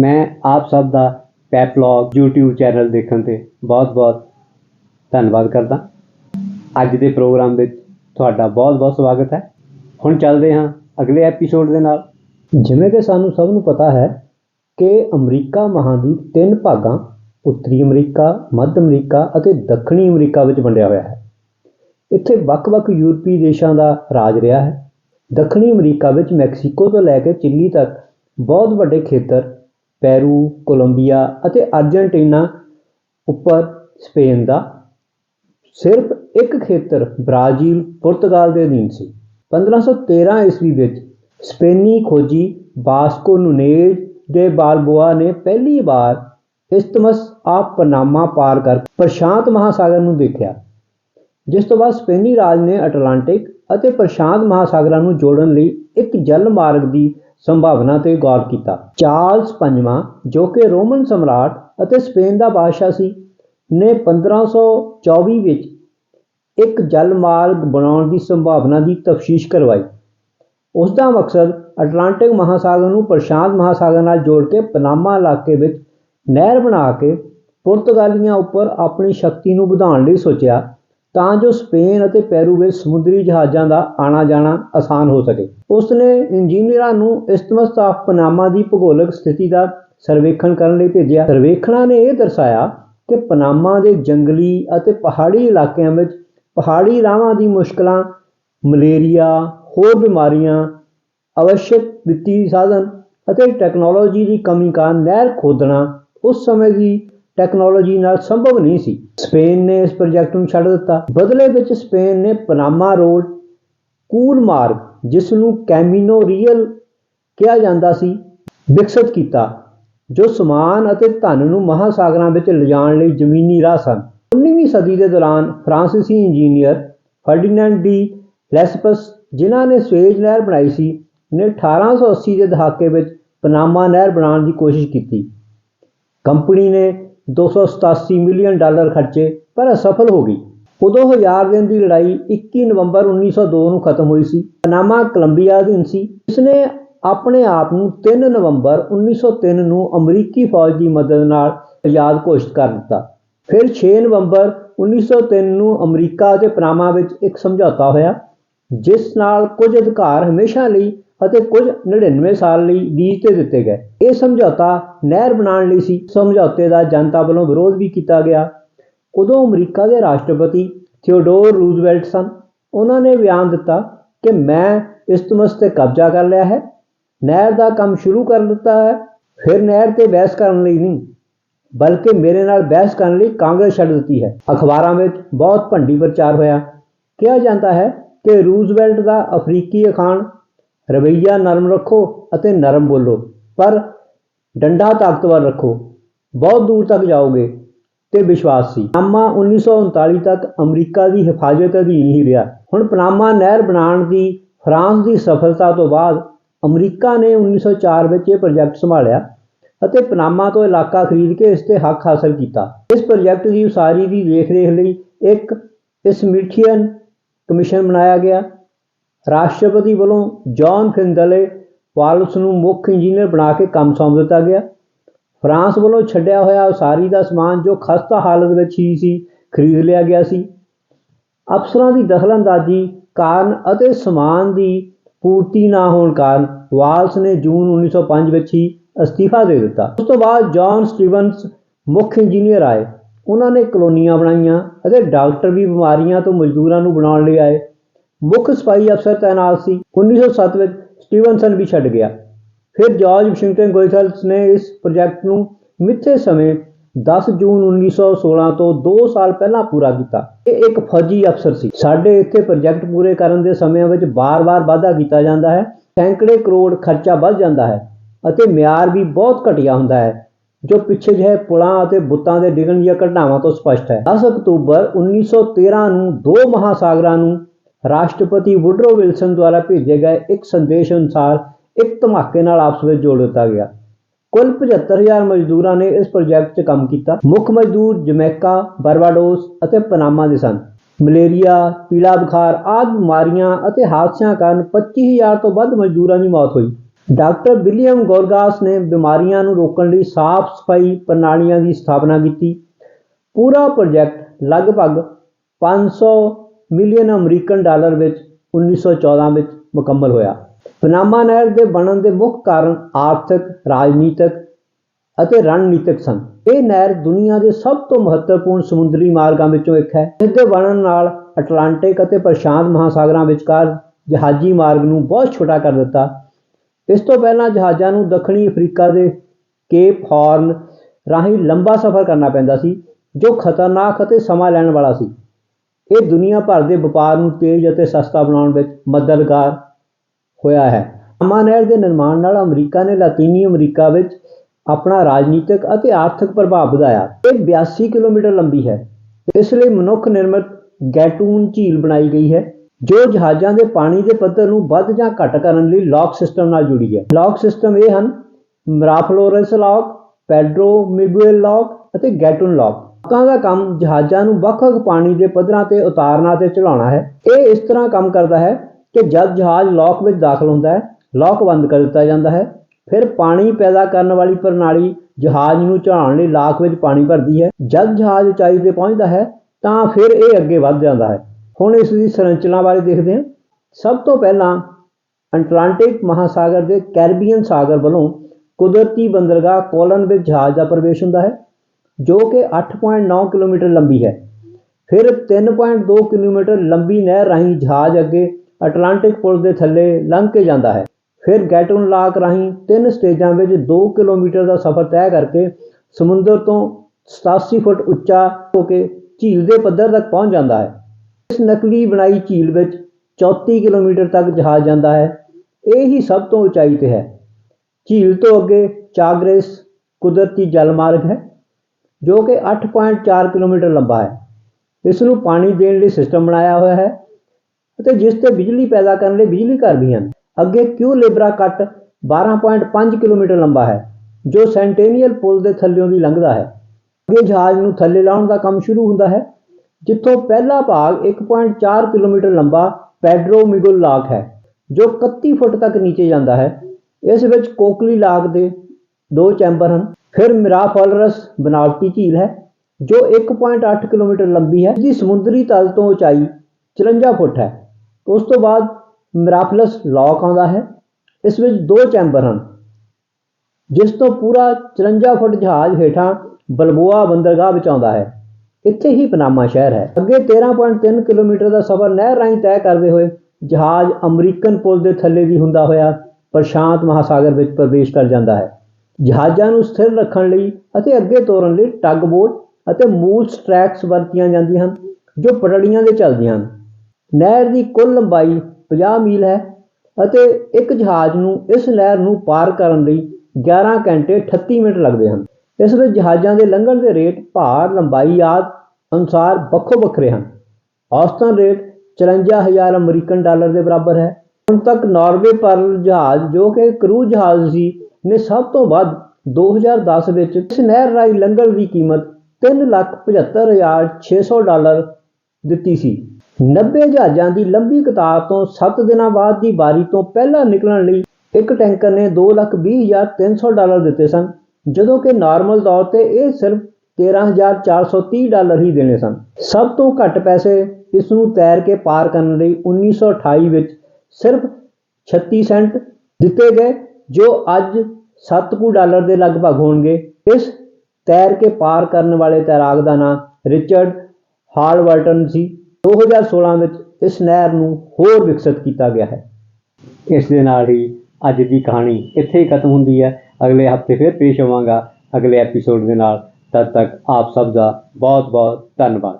ਮੈਂ ਆਪ ਸਭ ਦਾ ਪੈਪਲੌਗ YouTube ਚੈਨਲ ਦੇਖਣ ਤੇ ਬਹੁਤ-ਬਹੁਤ ਧੰਨਵਾਦ ਕਰਦਾ। ਅੱਜ ਦੇ ਪ੍ਰੋਗਰਾਮ ਵਿੱਚ ਤੁਹਾਡਾ ਬਹੁਤ-ਬਹੁਤ ਸਵਾਗਤ ਹੈ। ਹੁਣ ਚੱਲਦੇ ਹਾਂ ਅਗਲੇ ਐਪੀਸੋਡ ਦੇ ਨਾਲ। ਜਿਵੇਂ ਕਿ ਸਾਨੂੰ ਸਭ ਨੂੰ ਪਤਾ ਹੈ ਕਿ ਅਮਰੀਕਾ ਮਹਾਂਦੀਪ ਤਿੰਨ ਭਾਗਾਂ, ਉੱਤਰੀ ਅਮਰੀਕਾ, ਮੱਧ ਅਮਰੀਕਾ ਅਤੇ ਦੱਖਣੀ ਅਮਰੀਕਾ ਵਿੱਚ ਵੰਡਿਆ ਹੋਇਆ ਹੈ। ਇੱਥੇ ਵੱਖ-ਵੱਖ ਯੂਰਪੀ ਦੇਸ਼ਾਂ ਦਾ ਰਾਜ ਰਿਹਾ ਹੈ। ਦੱਖਣੀ ਅਮਰੀਕਾ ਵਿੱਚ ਮੈਕਸੀਕੋ ਤੋਂ ਲੈ ਕੇ ਚਿਲੀ ਤੱਕ ਬਹੁਤ ਵੱਡੇ ਖੇਤਰ ਪੈਰੂ, ਕੋਲੰਬੀਆ ਅਤੇ ਅਰਜਨਟੀਨਾ ਉੱਪਰ ਸਪੇਨ ਦਾ। ਸਿਰਫ ਇੱਕ ਖੇਤਰ, ਬ੍ਰਾਜ਼ੀਲ, ਪੁਰਤਗਾਲ ਦੇ ਅਧੀਨ ਸੀ। 1513 ਈਸਵੀ ਵਿੱਚ ਸਪੇਨੀ ਖੋਜੀ ਬਾਸਕੋ ਨੂਨੇਜ਼ ਦੇ ਬਾਲਬੋਆ ਨੇ ਪਹਿਲੀ ਵਾਰ ਇਸਤਮਸ ਆਫ ਪਨਾਮਾ ਪਾਰ ਕਰ ਪ੍ਰਸ਼ਾਂਤ ਮਹਾਸਾਗਰ ਨੂੰ ਦੇਖਿਆ, ਜਿਸ ਤੋਂ ਬਾਅਦ ਸਪੇਨੀ ਰਾਜ ਨੇ ਅਟਲਾਂਟਿਕ ਅਤੇ ਪ੍ਰਸ਼ਾਂਤ ਮਹਾਸਾਗਰਾਂ ਨੂੰ ਜੋੜਨ ਲਈ ਇੱਕ ਜਲ ਮਾਰਗ ਦੀ ਸੰਭਾਵਨਾ ਤੇ ਗੌਰ ਕੀਤਾ। ਚਾਰਲਸ ਪੰਜਵਾਂ, ਜੋ ਕਿ ਰੋਮਨ ਸਮਰਾਟ ਅਤੇ ਸਪੇਨ ਦਾ ਬਾਦਸ਼ਾਹ ਸੀ, ਨੇ 1524 ਵਿੱਚ ਇੱਕ ਜਲ ਮਾਰਗ ਬਣਾਉਣ ਦੀ ਸੰਭਾਵਨਾ ਦੀ ਤਫਤੀਸ਼ ਕਰਵਾਈ। ਉਸ ਦਾ ਮਕਸਦ ਅਟਲਾਂਟਿਕ ਮਹਾਸਾਗਰ ਨੂੰ ਪ੍ਰਸ਼ਾਂਤ ਮਹਾਸਾਗਰ ਨਾਲ ਜੋੜ ਕੇ ਪਨਾਮਾ ਇਲਾਕੇ ਵਿੱਚ ਨਹਿਰ ਬਣਾ ਕੇ ਪੁਰਤਗਾਲੀਆਂ ਉੱਪਰ ਆਪਣੀ ਸ਼ਕਤੀ ਨੂੰ ਵਧਾਉਣ ਲਈ ਸੋਚਿਆ। ਤਾਂ ਜੋ ਸਪੇਨ ਅਤੇ ਪੈਰੂ ਵਿੱਚ ਸਮੁੰਦਰੀ ਜਹਾਜ਼ਾਂ ਦਾ ਆਣਾ ਜਾਣਾ ਆਸਾਨ ਹੋ ਸਕੇ। ਉਸ ਨੇ ਇੰਜੀਨੀਅਰਾਂ ਨੂੰ ਇਸਤਮਸ ਆਫ ਪਨਾਮਾ ਦੀ ਭੂਗੋਲਿਕ ਸਥਿਤੀ ਦਾ ਸਰਵੇਖਣ ਕਰਨ ਲਈ ਭੇਜਿਆ। ਸਰਵੇਖਣਾਂ ਨੇ ਇਹ ਦਰਸਾਇਆ ਕਿ ਪਨਾਮਾ ਦੇ ਜੰਗਲੀ ਅਤੇ ਪਹਾੜੀ ਇਲਾਕਿਆਂ ਵਿੱਚ ਪਹਾੜੀ ਰਾਹਾਂ ਦੀ ਮੁਸ਼ਕਲਾਂ, ਮਲੇਰੀਆ, ਹੋਰ ਬਿਮਾਰੀਆਂ, ਅਵਸ਼ਕ ਵਿੱਤੀ ਸਾਧਨ ਅਤੇ ਟੈਕਨੋਲੋਜੀ ਦੀ ਕਮੀ ਕਾਰਨ ਨਹਿਰ ਖੋਦਣਾ ਉਸ ਸਮੇਂ ਦੀ ਟੈਕਨੋਲੋਜੀ ਨਾਲ ਸੰਭਵ ਨਹੀਂ ਸੀ। ਸਪੇਨ ਨੇ ਇਸ ਪ੍ਰੋਜੈਕਟ ਨੂੰ ਛੱਡ ਦਿੱਤਾ। ਬਦਲੇ ਵਿੱਚ ਸਪੇਨ ਨੇ ਪਨਾਮਾ ਰੋਡ ਕੂਲ ਮਾਰਗ, ਜਿਸ ਨੂੰ ਕੈਮਿਨੋ ਰੀਅਲ ਕਿਹਾ ਜਾਂਦਾ ਸੀ, ਵਿਕਸਿਤ ਕੀਤਾ, ਜੋ ਸਮਾਨ ਅਤੇ ਧਨ ਨੂੰ ਮਹਾਸਾਗਰਾਂ ਵਿੱਚ ਲਿਜਾਣ ਲਈ ਜ਼ਮੀਨੀ ਰਾਹ ਸਨ। 19ਵੀਂ ਸਦੀ ਦੇ ਦੌਰਾਨ ਫਰਾਂਸੀਸੀ ਇੰਜੀਨੀਅਰ ਫਰਡੀਨੈਂਡ ਡੀ ਲੈਸਪਸ, ਜਿਨ੍ਹਾਂ ਨੇ ਸਵੇਜ ਨਹਿਰ ਬਣਾਈ ਸੀ, ਨੇ 1880 ਦੇ ਦਹਾਕੇ ਵਿੱਚ ਪਨਾਮਾ ਨਹਿਰ ਬਣਾਉਣ ਦੀ ਕੋਸ਼ਿਸ਼ ਕੀਤੀ। ਕੰਪਨੀ ਨੇ 287 ਮਿਲੀਅਨ ਡਾਲਰ ਖਰਚੇ, ਪਰ ਅਸਫਲ ਹੋ ਗਈ। ਉਦੋਂ ਹਜ਼ਾਰ ਦਿਨ ਦੀ ਲੜਾਈ 21 ਨਵੰਬਰ 1902 ਨੂੰ ਖਤਮ ਹੋਈ ਸੀ। ਪਨਾਮਾ ਕੋਲੰਬੀਆ ਅਧੀਨ ਸੀ। ਇਸਨੇ ਆਪਣੇ ਆਪ ਨੂੰ 3 ਨਵੰਬਰ 1903 ਨੂੰ ਅਮਰੀਕੀ ਫੌਜ ਦੀ ਮਦਦ ਨਾਲ ਆਜ਼ਾਦ ਘੋਸ਼ਿਤ ਕਰ ਦਿੱਤਾ। ਫਿਰ 6 ਨਵੰਬਰ 1903 ਨੂੰ ਅਮਰੀਕਾ ਅਤੇ ਪਨਾਮਾ ਵਿੱਚ ਇੱਕ ਸਮਝੌਤਾ ਹੋਇਆ, ਜਿਸ ਨਾਲ ਕੁਝ ਅਧਿਕਾਰ ਹਮੇਸ਼ਾ ਲਈ ਅਤੇ ਕੁਝ 99 ਸਾਲ ਲਈ ਲੀਜ਼ ਤੇ ਦਿੱਤੇ ਗਏ। ਇਹ ਸਮਝੌਤਾ ਨਹਿਰ ਬਣਾਉਣ ਲਈ ਸੀ। ਸਮਝੌਤੇ ਦਾ ਜਨਤਾ ਵੱਲੋਂ ਵਿਰੋਧ ਵੀ ਕੀਤਾ ਗਿਆ। ਉਦੋਂ ਅਮਰੀਕਾ ਦੇ ਰਾਸ਼ਟਰਪਤੀ ਥੀਓਡੋਰ ਰੂਜ਼ਵੈਲਟ ਸਨ। ਉਹਨਾਂ ਨੇ ਬਿਆਨ ਦਿੱਤਾ ਕਿ ਮੈਂ ਇਸਤਮਸ ਤੇ ਕਬਜ਼ਾ ਕਰ ਲਿਆ ਹੈ। ਨਹਿਰ ਦਾ ਕੰਮ ਸ਼ੁਰੂ ਕਰ ਦਿੱਤਾ ਹੈ। ਫਿਰ ਨਹਿਰ ਤੇ ਬਹਿਸ ਕਰਨ ਲਈ ਨਹੀਂ, ਬਲਕਿ ਮੇਰੇ ਨਾਲ ਬਹਿਸ ਕਰਨ ਲਈ ਕਾਂਗਰਸ ਛੱਡ ਦਿੱਤੀ ਹੈ। ਅਖਬਾਰਾਂ ਵਿੱਚ ਬਹੁਤ ਭੰਡੀ ਪ੍ਰਚਾਰ ਹੋਇਆ। ਕਿਹਾ ਜਾਂਦਾ ਹੈ ਕਿ ਰੂਜ਼ਵੈਲਟ ਦਾ ਅਫਰੀਕੀ ਅਖਾਣ ਰਵਈਆ ਨਰਮ ਰੱਖੋ ਅਤੇ ਨਰਮ ਬੋਲੋ, ਪਰ ਡੰਡਾ ਤਾਕਤਵਰ ਰੱਖੋ। ਬਹੁਤ ਦੂਰ ਤੱਕ ਜਾਓਗੇ ਤੇ ਵਿਸ਼ਵਾਸ ਸੀ। ਪਨਾਮਾ 1939 ਤੱਕ ਅਮਰੀਕਾ ਦੀ ਹਿਫਾਜ਼ਤ ਅਧੀਨ ਹੀ ਰਿਹਾ। ਹੁਣ ਪਨਾਮਾ ਨਹਿਰ ਬਣਾਉਣ ਦੀ, ਫਰਾਂਸ ਦੀ ਸਫਲਤਾ ਤੋਂ ਬਾਅਦ ਅਮਰੀਕਾ ਨੇ 1904 ਵਿੱਚ ਇਹ ਪ੍ਰੋਜੈਕਟ ਸੰਭਾਲਿਆ ਅਤੇ ਪਨਾਮਾ ਤੋਂ ਇਲਾਕਾ ਖਰੀਦ ਕੇ ਇਸ ਤੇ ਹੱਕ ਹਾਸਲ ਕੀਤਾ। ਇਸ ਪ੍ਰੋਜੈਕਟ ਦੀ ਉਸਾਰੀ ਦੀ ਦੇਖ ਰੇਖ ਲਈ ਇੱਕ ਇਸਮਿਥੀਅਨ ਕਮਿਸ਼ਨ ਬਣਾਇਆ ਗਿਆ। ਰਾਸ਼ਟਰਪਤੀ ਵੱਲੋਂ ਜੌਨ ਫਿੰਦਲੇ ਵਾਲਸ ਨੂੰ ਮੁੱਖ ਇੰਜੀਨੀਅਰ ਬਣਾ ਕੇ ਕੰਮ ਸੌਂਪ ਦਿੱਤਾ ਗਿਆ। ਫਰਾਂਸ ਵੱਲੋਂ ਛੱਡਿਆ ਹੋਇਆ ਉਸਾਰੀ ਦਾ ਸਮਾਨ ਜੋ ਖਸਤਾ ਹਾਲਤ ਵਿੱਚ ਹੀ ਸੀ, ਖਰੀਦ ਲਿਆ ਗਿਆ ਸੀ। ਅਫਸਰਾਂ ਦੀ ਦਖਲਅੰਦਾਜ਼ੀ ਕਾਰਨ ਅਤੇ ਸਮਾਨ ਦੀ ਪੂਰਤੀ ਨਾ ਹੋਣ ਕਾਰਨ ਵਾਲਸ ਨੇ ਜੂਨ 1905 ਵਿੱਚ ਹੀ ਅਸਤੀਫਾ ਦੇ ਦਿੱਤਾ। ਉਸ ਤੋਂ ਬਾਅਦ ਜੌਨ ਸਟੀਵਨਸ ਮੁੱਖ ਇੰਜੀਨੀਅਰ ਆਏ। ਉਹਨਾਂ ਨੇ ਕਲੋਨੀਆਂ ਬਣਾਈਆਂ ਅਤੇ ਡਾਕਟਰ ਵੀ ਬਿਮਾਰੀਆਂ ਤੋਂ ਮਜ਼ਦੂਰਾਂ ਨੂੰ ਬਣਾਉਣ ਲਈ ਆਏ। ਮੁੱਖ ਸਫ਼ਾਈ ਅਫਸਰ ਤਾਇਨਾਤ ਸੀ। 1907 ਵਿੱਚ ਸਟੀਵਨਸਨ ਵੀ ਛੱਡ ਗਿਆ। ਫਿਰ ਜਾਰਜ ਵਾਸ਼ਿੰਗਟਨ ਗੋਇਥਲਸ ਨੇ ਇਸ ਪ੍ਰੋਜੈਕਟ ਨੂੰ ਮਿੱਥੇ ਸਮੇਂ 10 ਜੂਨ 1916 ਤੋਂ 2 ਸਾਲ ਪਹਿਲਾਂ ਪੂਰਾ ਕੀਤਾ। ਇਹ ਇੱਕ ਫੌਜੀ ਅਫਸਰ ਸੀ। ਸਾਡੇ ਇੱਥੇ ਪ੍ਰੋਜੈਕਟ ਪੂਰੇ ਕਰਨ ਦੇ ਸਮਿਆਂ ਵਿੱਚ ਬਾਰ-ਬਾਰ ਵਾਧਾ ਕੀਤਾ ਜਾਂਦਾ ਹੈ। ਸੈਂਕੜੇ ਕਰੋੜ ਖਰਚਾ ਵੱਧ ਜਾਂਦਾ ਹੈ ਅਤੇ ਮਿਆਰ ਵੀ ਬਹੁਤ ਘਟੀਆ ਹੁੰਦਾ ਹੈ, ਜੋ ਪਿੱਛੇ ਜਿਹੇ ਪੁਲਾਂ ਅਤੇ ਬੁੱਤਾਂ ਦੇ ਡਿੱਗਣ ਦੀਆਂ ਘਟਨਾਵਾਂ ਤੋਂ ਸਪਸ਼ਟ ਹੈ। 10 ਅਕਤੂਬਰ 1913 ਨੂੰ ਦੋ ਮਹਾਸਾਗਰਾਂ ਨੂੰ ਰਾਸ਼ਟਰਪਤੀ ਵੁਡਰੋ ਵਿਲਸਨ ਦੁਆਰਾ ਭੇਜੇ ਗਏ ਇੱਕ ਸੰਦੇਸ਼ ਅਨੁਸਾਰ ਇੱਕ ਧਮਾਕੇ ਨਾਲ ਆਪਸ ਵਿੱਚ ਜੋੜ ਦਿੱਤਾ ਗਿਆ। ਕੁੱਲ 75000 ਮਜ਼ਦੂਰਾਂ ਨੇ ਇਸ ਪ੍ਰੋਜੈਕਟ 'ਚ ਕੰਮ ਕੀਤਾ। ਮੁੱਖ ਮਜ਼ਦੂਰ ਜਮੈਕਾ, ਬਰਬਾਡੋਸ ਅਤੇ ਪਨਾਮਾ ਦੇ ਸਨ। ਮਲੇਰੀਆ, ਪੀਲਾ ਬੁਖਾਰ ਆਦਿ ਬਿਮਾਰੀਆਂ ਅਤੇ ਹਾਦਸਿਆਂ ਕਾਰਨ 25000 ਤੋਂ ਵੱਧ ਮਜ਼ਦੂਰਾਂ ਦੀ ਮੌਤ ਹੋਈ। ਡਾਕਟਰ ਵਿਲੀਅਮ ਗੋਰਗਾਸ ਨੇ ਬਿਮਾਰੀਆਂ ਨੂੰ ਰੋਕਣ ਲਈ ਸਾਫ਼ ਸਫ਼ਾਈ ਪ੍ਰਣਾਲੀਆਂ ਦੀ ਸਥਾਪਨਾ ਕੀਤੀ। ਪੂਰਾ ਪ੍ਰੋਜੈਕਟ ਲਗਭਗ 500 ਮਿਲੀਅਨ ਅਮਰੀਕਨ ਡਾਲਰ ਵਿੱਚ 1914 ਵਿੱਚ ਮੁਕੰਮਲ ਹੋਇਆ। ਪਨਾਮਾ ਨਹਿਰ ਦੇ ਬਣਨ ਦੇ ਮੁੱਖ ਕਾਰਨ ਆਰਥਿਕ, ਰਾਜਨੀਤਿਕ ਅਤੇ ਰਣਨੀਤਿਕ ਸਨ। ਇਹ ਨਹਿਰ ਦੁਨੀਆ ਦੇ ਸਭ ਤੋਂ ਮਹੱਤਵਪੂਰਨ ਸਮੁੰਦਰੀ ਮਾਰਗਾਂ ਵਿੱਚੋਂ ਇੱਕ ਹੈ। ਇਸ ਦੇ ਬਣਨ ਨਾਲ ਅਟਲਾਂਟਿਕ ਅਤੇ ਪ੍ਰਸ਼ਾਂਤ ਮਹਾਸਾਗਰਾਂ ਵਿਚਕਾਰ ਜਹਾਜ਼ੀ ਮਾਰਗ ਨੂੰ ਬਹੁਤ ਛੋਟਾ ਕਰ ਦਿੱਤਾ। ਇਸ ਤੋਂ ਪਹਿਲਾਂ ਜਹਾਜ਼ਾਂ ਨੂੰ ਦੱਖਣੀ ਅਫਰੀਕਾ ਦੇ ਕੇਪ ਹਾਰਨ ਰਾਹੀਂ ਲੰਬਾ ਸਫ਼ਰ ਕਰਨਾ ਪੈਂਦਾ ਸੀ, ਜੋ ਖਤਰਨਾਕ ਅਤੇ ਸਮਾਂ ਲੈਣ ਵਾਲਾ ਸੀ। ਇਹ ਦੁਨੀਆ ਭਰ ਦੇ ਵਪਾਰ ਨੂੰ ਤੇਜ਼ ਅਤੇ ਸਸਤਾ ਬਣਾਉਣ ਵਿੱਚ ਮਦਦਗਾਰ ਹੋਇਆ ਹੈ। ਅਮਾ ਨਹਿਰ ਦੇ ਨਿਰਮਾਣ ਨਾਲ ਅਮਰੀਕਾ ਨੇ ਲਾਤੀਨੀ ਅਮਰੀਕਾ ਵਿੱਚ ਆਪਣਾ ਰਾਜਨੀਤਿਕ ਅਤੇ ਆਰਥਿਕ ਪ੍ਰਭਾਵ ਵਧਾਇਆ। ਇਹ 82 ਕਿਲੋਮੀਟਰ ਲੰਬੀ ਹੈ। ਇਸ ਲਈ ਮਨੁੱਖ ਨਿਰਮਿਤ ਗੈਟੂਨ ਝੀਲ ਬਣਾਈ ਗਈ ਹੈ, ਜੋ ਜਹਾਜ਼ਾਂ ਦੇ ਪਾਣੀ ਦੇ ਪੱਧਰ ਨੂੰ ਵੱਧ ਜਾਂ ਘੱਟ ਕਰਨ ਲਈ ਲੌਕ ਸਿਸਟਮ ਨਾਲ ਜੁੜੀ ਹੈ। ਲੌਕ ਸਿਸਟਮ ਇਹ ਹਨ, Miraflores lock Pedro Miguel lock ਅਤੇ ਗੈਟੂਨ ਲੌਕ। ਲੋਕਾਂ ਦਾ ਕੰਮ ਜਹਾਜ਼ਾਂ ਨੂੰ ਵੱਖ-ਵੱਖ ਪਾਣੀ ਦੇ ਪੱਧਰਾਂ ਤੇ ਉਤਾਰਨਾ ਤੇ ਚੜਾਉਣਾ ਹੈ। ਇਹ ਇਸ ਤਰ੍ਹਾਂ ਕੰਮ ਕਰਦਾ ਹੈ ਕਿ ਜਦ ਜਹਾਜ਼ ਲੌਕ ਵਿੱਚ ਦਾਖਲ ਹੁੰਦਾ ਹੈ, ਲੌਕ ਬੰਦ ਕਰ ਦਿੱਤਾ ਜਾਂਦਾ ਹੈ। ਫਿਰ ਪਾਣੀ ਪੈਦਾ ਕਰਨ ਵਾਲੀ ਪ੍ਰਣਾਲੀ ਜਹਾਜ਼ ਨੂੰ ਚੜਾਉਣ ਲਈ ਲਾਕ ਵਿੱਚ ਪਾਣੀ ਭਰਦੀ ਹੈ। ਜਦ ਜਹਾਜ਼ ਉਚਾਈ ਤੇ ਪਹੁੰਚਦਾ ਹੈ, ਤਾਂ ਫਿਰ ਇਹ ਅੱਗੇ ਵੱਧ ਜਾਂਦਾ ਹੈ। ਹੁਣ ਇਸ ਦੀ ਸੰਰਚਨਾ ਬਾਰੇ ਦੇਖਦੇ ਹਾਂ। ਸਭ ਤੋਂ ਪਹਿਲਾਂ ਅਟਲਾਂਟਿਕ ਮਹਾਸਾਗਰ ਦੇ ਕੈਰਬੀਅਨ ਸਾਗਰ ਵੱਲੋਂ ਕੁਦਰਤੀ ਬੰਦਰਗਾਹ ਕੋਲਨ ਵਿੱਚ ਜਹਾਜ਼ ਦਾ ਪ੍ਰਵੇਸ਼ ਹੁੰਦਾ ਹੈ। ਜੋ ਕਿ 8.9 ਕਿਲੋਮੀਟਰ ਲੰਬੀ ਹੈ। ਫਿਰ 3.2 ਕਿਲੋਮੀਟਰ ਲੰਬੀ ਨਹਿਰ ਰਾਹੀਂ ਜਹਾਜ਼ ਅੱਗੇ ਅਟਲਾਂਟਿਕ ਪੁਲ ਦੇ ਥੱਲੇ ਲੰਘ ਕੇ ਜਾਂਦਾ ਹੈ। ਫਿਰ ਗੈਟਨ ਲਾਕ ਰਾਹੀਂ ਤਿੰਨ ਸਟੇਜਾਂ ਵਿੱਚ 2 ਕਿਲੋਮੀਟਰ ਦਾ ਸਫ਼ਰ ਤੈਅ ਕਰਕੇ ਸਮੁੰਦਰ ਤੋਂ 87 ਫੁੱਟ ਉੱਚਾ ਹੋ ਕੇ ਝੀਲ ਦੇ ਪੱਧਰ ਤੱਕ ਪਹੁੰਚ ਜਾਂਦਾ ਹੈ। ਇਸ ਨਕਲੀ ਬਣਾਈ ਝੀਲ ਵਿੱਚ 34 ਕਿਲੋਮੀਟਰ ਤੱਕ ਜਹਾਜ਼ ਜਾਂਦਾ ਹੈ। ਇਹ ਹੀ ਸਭ ਤੋਂ ਉਚਾਈ ਤੇ ਹੈ। ਝੀਲ ਤੋਂ ਅੱਗੇ ਚਾਗਰੇਸ ਕੁਦਰਤੀ ਜਲ ਮਾਰਗ ਹੈ। ਜੋ ਕਿ 8.4 ਕਿਲੋਮੀਟਰ ਲੰਬਾ ਹੈ। ਇਸ ਨੂੰ ਪਾਣੀ ਦੇਣ ਲਈ ਸਿਸਟਮ ਬਣਾਇਆ ਹੋਇਆ ਹੈ ਅਤੇ ਜਿਸ ਤੇ ਬਿਜਲੀ ਪੈਦਾ ਕਰਨ ਲਈ ਬਿਜਲੀ ਘਰ ਵੀ ਹਨ। ਅੱਗੇ ਕਿਊ ਲੇਬਰਾ ਕੱਟ 12.5 ਕਿਲੋਮੀਟਰ ਲੰਬਾ ਹੈ, ਜੋ ਸੈਂਟੇਨੀਅਲ ਪੁਲ ਦੇ ਥੱਲਿਓਂ ਦੀ ਲੰਘਦਾ ਹੈ। ਅੱਗੇ ਜਹਾਜ਼ ਨੂੰ ਥੱਲੇ ਲਾਉਣ ਦਾ ਕੰਮ ਸ਼ੁਰੂ ਹੁੰਦਾ ਹੈ, ਜਿੱਥੋਂ ਪਹਿਲਾ ਭਾਗ 1.4 ਕਿਲੋਮੀਟਰ ਲੰਬਾ ਪੈਡਰੋ ਮਿਗੁਲ ਲਾਕ ਹੈ, ਜੋ 31 ਫੁੱਟ ਤੱਕ ਨੀਚੇ ਜਾਂਦਾ ਹੈ। ਇਸ ਵਿੱਚ ਕੋਕਲੀ ਲਾਕ ਦੇ ਦੋ ਚੈਂਬਰ ਹਨ। ਫਿਰ ਮਿਰਾਫੋਲਰਸ ਬਨਾਵਟੀ ਝੀਲ ਹੈ, ਜੋ 1.8 ਕਿਲੋਮੀਟਰ ਲੰਬੀ ਹੈ ਜਿਸ ਸਮੁੰਦਰੀ ਤਲ ਤੋਂ ਉਚਾਈ 54 ਫੁੱਟ ਹੈ। ਉਸ ਤੋਂ ਬਾਅਦ ਮਿਰਾਫਲਸ ਲੌਕ ਆਉਂਦਾ ਹੈ। ਇਸ ਵਿੱਚ ਦੋ ਚੈਂਬਰ ਹਨ, ਜਿਸ ਤੋਂ ਪੂਰਾ 54 ਫੁੱਟ ਜਹਾਜ਼ ਹੇਠਾਂ ਬਲਬੋਆ ਬੰਦਰਗਾਹ ਵਿੱਚ ਆਉਂਦਾ ਹੈ। ਇੱਥੇ ਹੀ ਪਨਾਮਾ ਸ਼ਹਿਰ ਹੈ। ਅੱਗੇ 13.3 ਕਿਲੋਮੀਟਰ ਦਾ ਸਫ਼ਰ ਨਹਿਰ ਰਾਹੀਂ ਤੈਅ ਕਰਦੇ ਹੋਏ ਜਹਾਜ਼ ਅਮਰੀਕਨ ਪੁਲ ਦੇ ਥੱਲੇ ਦੀ ਹੁੰਦਾ ਹੋਇਆ ਪ੍ਰਸ਼ਾਂਤ ਮਹਾਸਾਗਰ ਵਿੱਚ ਪ੍ਰਵੇਸ਼ ਕਰ ਜਾਂਦਾ ਹੈ। ਜਹਾਜ਼ਾਂ ਨੂੰ ਸਥਿਰ ਰੱਖਣ ਲਈ ਅਤੇ ਅੱਗੇ ਤੋਰਨ ਲਈ ਟੱਗ ਬੋਟ ਅਤੇ ਮੂਲ ਸਟ੍ਰੈਕਸ ਵਰਤੀਆਂ ਜਾਂਦੀਆਂ ਹਨ, ਜੋ ਪਟੜੀਆਂ ਦੇ ਚੱਲਦੀਆਂ ਹਨ। ਨਹਿਰ ਦੀ ਕੁੱਲ ਲੰਬਾਈ 50 ਮੀਲ ਹੈ ਅਤੇ ਇੱਕ ਜਹਾਜ਼ ਨੂੰ ਇਸ ਨਹਿਰ ਨੂੰ ਪਾਰ ਕਰਨ ਲਈ 11 ਘੰਟੇ 38 ਮਿੰਟ ਲੱਗਦੇ ਹਨ। ਇਸ ਵਿੱਚ ਜਹਾਜ਼ਾਂ ਦੇ ਲੰਘਣ ਦੇ ਰੇਟ, ਭਾਰ, ਲੰਬਾਈ ਆਦਿ ਅਨੁਸਾਰ ਵੱਖੋ ਵੱਖਰੇ ਹਨ। ਔਸਤਨ ਰੇਟ 54000 ਅਮਰੀਕਨ ਡਾਲਰ ਦੇ ਬਰਾਬਰ ਹੈ। ਹੁਣ ਤੱਕ ਨਾਰਵੇ ਪਰ ਜਹਾਜ਼, ਜੋ ਕਿ ਕਰੂਜ਼ ਜਹਾਜ਼ ਸੀ ਨੇ ਸਭ ਤੋਂ ਵੱਧ 2010 ਵਿੱਚ ਇਸ ਨਹਿਰ ਰਾਹੀਂ ਲੰਘਣ ਦੀ ਕੀਮਤ 375600 ਡਾਲਰ ਦਿੱਤੀ ਸੀ। 90 ਜਹਾਜ਼ਾਂ ਦੀ ਲੰਬੀ ਕਤਾਰ ਤੋਂ 7 ਦਿਨਾਂ ਬਾਅਦ ਦੀ ਵਾਰੀ ਤੋਂ ਪਹਿਲਾਂ ਨਿਕਲਣ ਲਈ ਇੱਕ ਟੈਂਕਰ ਨੇ 220300 ਡਾਲਰ ਦਿੱਤੇ ਸਨ, ਜਦੋਂ ਕਿ ਨਾਰਮਲ ਤੌਰ ਤੇ ਇਹ ਸਿਰਫ 13430 ਡਾਲਰ ਹੀ ਦੇਣੇ ਸਨ। ਸਭ ਤੋਂ ਘੱਟ ਪੈਸੇ ਇਸ ਨੂੰ ਤੈਰ ਕੇ ਪਾਰ ਕਰਨ ਲਈ 1928 ਵਿੱਚ ਸਿਰਫ 36 ਸੈਂਟ ਦਿੱਤੇ ਗਏ। ਜੋ ਅੱਜ 7 ਕੁ ਡਾਲਰ ਦੇ ਲਗਭਗ ਹੋਣਗੇ, ਇਸ ਤੈਰ ਕੇ ਪਾਰ ਕਰਨ ਵਾਲੇ ਤੈਰਾਕ ਦਾ ਨਾਮ ਰਿਚਰਡ ਹਾਲਵਰਟਨ ਸੀ। 2016 ਵਿੱਚ ਇਸ ਨਹਿਰ ਨੂੰ ਹੋਰ ਵਿਕਸਿਤ ਕੀਤਾ ਗਿਆ ਹੈ। ਇਸ ਦੇ ਨਾਲ ਹੀ ਅੱਜ ਦੀ ਕਹਾਣੀ ਇੱਥੇ ਹੀ ਖਤਮ ਹੁੰਦੀ ਹੈ। ਅਗਲੇ ਹਫ਼ਤੇ ਫਿਰ ਪੇਸ਼ ਹੋਵਾਂਗਾ। ਅਗਲੇ ਐਪੀਸੋਡ ਦੇ ਨਾਲ ਤਦ ਤੱਕ ਆਪ ਸਭ ਦਾ ਬਹੁਤ ਬਹੁਤ ਧੰਨਵਾਦ।